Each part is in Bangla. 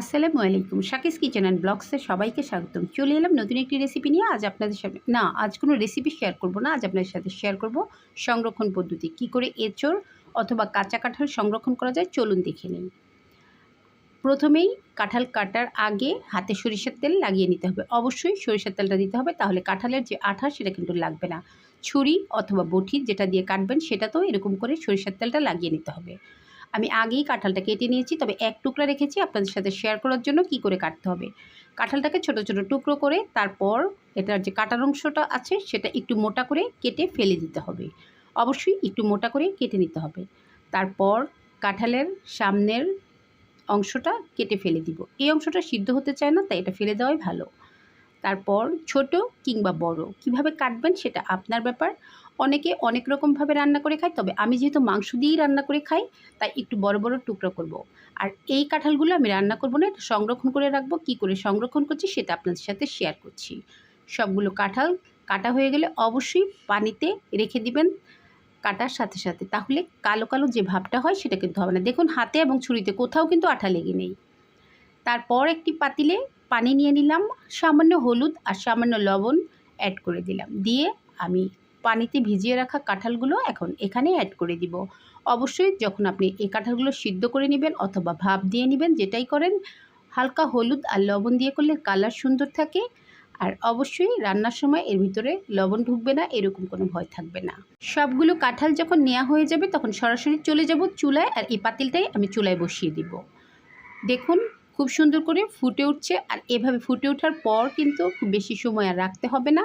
আসসালামু আলাইকুম। শাকিস কিচেন অ্যান্ড ব্লগসে সবাইকে স্বাগতম। চলে এলাম নতুন একটি রেসিপি নিয়ে। আজ আপনাদের সাথে না, আজ কোনো রেসিপি শেয়ার করব না। আজ আপনাদের সাথে শেয়ার করব সংরক্ষণ পদ্ধতি। কি করে এঁচড় অথবা কাঁচা কাঁঠাল সংরক্ষণ করা যায় চলুন দেখে নিন প্রথমেই কাঁঠাল কাটার আগে হাতে সরিষার তেল লাগিয়ে নিতে হবে। অবশ্যই সরিষার তেলটা দিতে হবে। তাহলে কাঁঠালের যে আঠা, সেটা কিন্তু লাগবে না। ছুরি অথবা বটি যেটা দিয়ে কাটবেন, সেটাতেও এরকম করে সরিষার তেলটা লাগিয়ে নিতে হবে। আমি আগেই কাঁঠালটা কেটে নিয়েছি, তবে এক টুকরা রেখেছি। আপনাদের সাথে শেয়ার করার জন্য কি করে কাটতে হবে? কাঁঠালটাকে ছোট ছোট টুকরো করে তারপর এটার যে কাটার অংশটা আছে, সেটা একটু মোটা করে কেটে ফেলে দিতে হবে। অবশ্যই একটু মোটা করে কেটে নিতে হবে। তারপর কাঁঠালের সামনের অংশটা কেটে ফেলে দিব। এই অংশটা সিদ্ধ হতে চায় না, তাই এটা ফেলে দেওয়াই ভালো। তারপর ছোট কিংবা বড়। কীভাবে কাটবেন সেটা আপনার ব্যাপার। অনেকে অনেক রকমভাবে রান্না করে খায়, তবে আমি যেহেতু মাংস দিয়েই রান্না করে খাই, তাই একটু বড় বড় টুকরো করব। আর এই কাঁঠালগুলো আমি রান্না করব না, এটা সংরক্ষণ করে রাখব। কি করে সংরক্ষণ করছি সেটা আপনাদের সাথে শেয়ার করছি। সবগুলো কাঁঠাল কাটা হয়ে গেলে অবশ্যই পানিতে রেখে দিবেন কাটার সাথে সাথে। তাহলে কালো কালো যে ভাবটা হয় সেটা কিন্তু হবে না দেখুন হাতে এবং ছুরিতে কোথাও কিন্তু আঠা লেগে নেই। তারপর একটি পাতিলে পানি নিয়ে নিলাম, সামান্য হলুদ আর সামান্য লবণ অ্যাড করে দিলাম। দিয়ে আমি পানিতে ভিজিয়ে রাখা কাঁঠালগুলো এখন এখানে অ্যাড করে দিব। অবশ্যই যখন আপনি এই কাঁঠালগুলো সিদ্ধ করে নেবেন অথবা ভাপ দিয়ে নেবেন, যেটাই করেন, হালকা হলুদ আর লবণ দিয়ে করলে কালার সুন্দর থাকে। আর অবশ্যই রান্নার সময় এর ভিতরে লবণ ঢুকবে না, এরকম কোনো ভয় থাকবে না। সবগুলো কাঁঠাল যখন নেওয়া হয়ে যাবে, তখন সরাসরি চলে যাব চুলায় আর এই পাতিলটাই আমি চুলায় বসিয়ে দিব। দেখুন খুব সুন্দর করে ফুটে উঠছে। আর এভাবে ফুটে ওঠার পর কিন্তু খুব বেশি সময় আর রাখতে হবে না।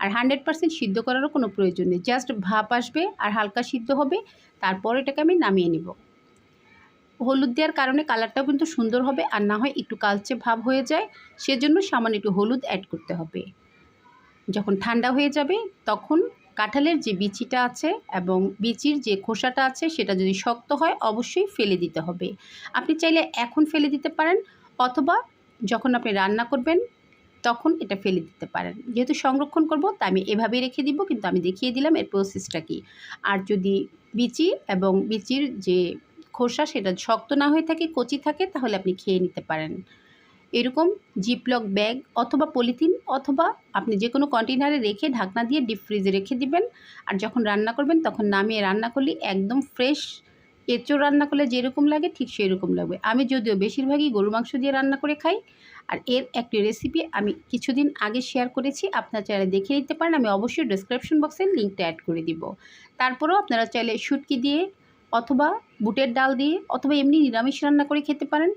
আর হান্ড্রেড পার্সেন্ট সিদ্ধ করারও কোনো প্রয়োজন নেই। জাস্ট ভাপ আসবে আর হালকা সিদ্ধ হবে, তারপর এটাকে আমি নামিয়ে নিব। হলুদ দেওয়ার কারণে কালারটাও কিন্তু সুন্দর হবে আর না হয় একটু কালচে ভাব হয়ে যায়। সেজন্য সামান্য একটু হলুদ অ্যাড করতে হবে। যখন ঠান্ডা হয়ে যাবে, তখন কাঁঠালের যে বিচিটা আছে এবং বিচির যে খোসাটা আছে সেটা যদি শক্ত হয়, অবশ্যই ফেলে দিতে হবে। আপনি চাইলে এখন ফেলে দিতে পারেন অথবা যখন আপনি রান্না করবেন, তখন এটা ফেলে দিতে পারেন। যেহেতু সংরক্ষণ করব, তা আমি এভাবেই রেখে দিব, কিন্তু আমি দেখিয়ে দিলাম এর প্রসেসটা কি। আর যদি বিচি এবং বিচির যে খোসা সেটা শক্ত না হয়ে থাকে, কচি থাকে, তাহলে আপনি খেয়ে নিতে পারেন। এরকম জিপলক ব্যাগ অথবা পলিথিন অথবা আপনি যে কোনো কন্টেনারে রেখে ঢাকনা দিয়ে ডিপ ফ্রিজে রেখে দিবেন। আর যখন রান্না করবেন তখন নামিয়ে রান্না করলে একদম ফ্রেশ এঁচড় রান্না করলে যেরকম লাগে ঠিক সেরকম লাগবে। আমি যদিও বেশিরভাগই গরু মাংস দিয়ে রান্না করে খাই। আর এর একটি রেসিপি আমি কিছুদিন আগে শেয়ার করেছি, আপনারা চাইলে দেখে নিতে পারেন। আমি অবশ্যই ডিসক্রিপশন বক্সে লিঙ্কটা অ্যাড করে দিব। তারপরেও আপনারা চাইলে শুটকি দিয়ে অথবা বুটের ডাল দিয়ে অথবা এমনি নিরামিষ রান্না করে খেতে পারেন।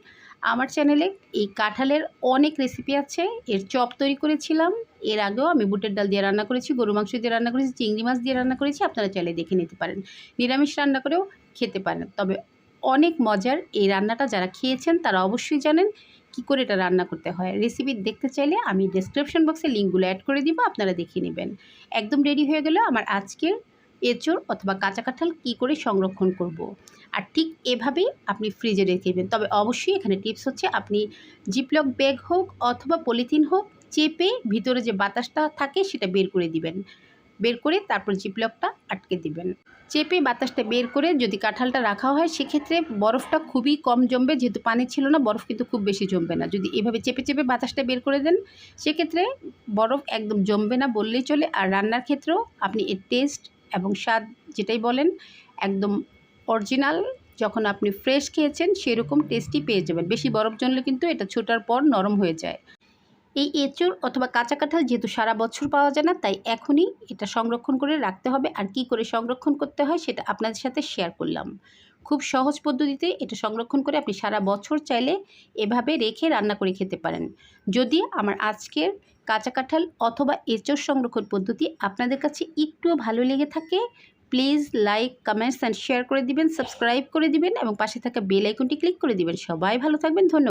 আমার চ্যানেলে এই কাঁঠালের অনেক রেসিপি আছে। এর চপ তৈরি করেছিলাম। এর আগেও আমি বুটের ডাল দিয়ে রান্না করেছি গরু মাংস দিয়ে রান্না করেছি, চিংড়ি মাছ দিয়ে রান্না করেছি। আপনারা চাইলে দেখে নিতে পারেন। নিরামিষ রান্না করেও খেতে পারেন। তবে অনেক মজার এই রান্নাটা যারা খেয়েছেন, তারা অবশ্যই জানেন কি করে এটা রান্না করতে হয়। রেসিপি দেখতে চাইলে আমি ডিসক্রিপশন বক্সে লিঙ্কগুলো অ্যাড করে দিব, আপনারা দেখে নেবেন। একদম রেডি হয়ে গেল আমার আজকের এঁচড় অথবা কাঁচা কাঁঠাল কী করে সংরক্ষণ করব। আর ঠিক এভাবেই আপনি ফ্রিজে রেখে দেবেন। তবে অবশ্যই এখানে টিপস হচ্ছে আপনি জিপলক ব্যাগ হোক অথবা পলিথিন হোক, চেপে ভিতরে যে বাতাসটা থাকে সেটা বের করে দিবেন। বের করে তারপর জিপলকটা আটকে দিবেন। চেপে বাতাসটা বের করে যদি কাঁঠালটা রাখা হয়, সেক্ষেত্রে বরফটা খুবই কম জমবে। যেহেতু পানি ছিল না, বরফ কিন্তু খুব বেশি জমবে না। যদি এভাবে চেপে চেপে বাতাসটা বের করে দেন, সেক্ষেত্রে বরফ একদম জমবে না বললেই চলে। আর রান্নার ক্ষেত্রেও আপনি এর টেস্ট এবং স্বাদ যেটাই বলেন, একদম অরিজিনাল যখন আপনি ফ্রেশ খেয়েছেন সেরকম টেস্টি পেয়ে যাবেন। বেশি বরফ জমলে কিন্তু এটা ছোটার পর নরম হয়ে যায়। এই এঁচড় অথবা কাঁচা কাঁঠাল যেহেতু সারা বছর পাওয়া যায় না, তাই এখনই এটা সংরক্ষণ করে রাখতে হবে। আর কি করে সংরক্ষণ করতে হয় সেটা আপনাদের সাথে শেয়ার করলাম। খুব সহজ পদ্ধতিতে এটা সংরক্ষণ করে আপনি সারা বছর চাইলে এভাবে রেখে রান্না করে খেতে পারেন। যদি আমার আজকের কাঁচা কাঁঠাল অথবা এঁচোর সংরক্ষণ পদ্ধতি আপনাদের কাছে একটুও ভালো লেগে থাকে please like comments and share করে দিবেন সাবস্ক্রাইব করে দিবেন এবং পাশে থাকা বেল আইকনটি ক্লিক করে দিবেন। সবাই ভালো থাকবেন, ধন্যবাদ।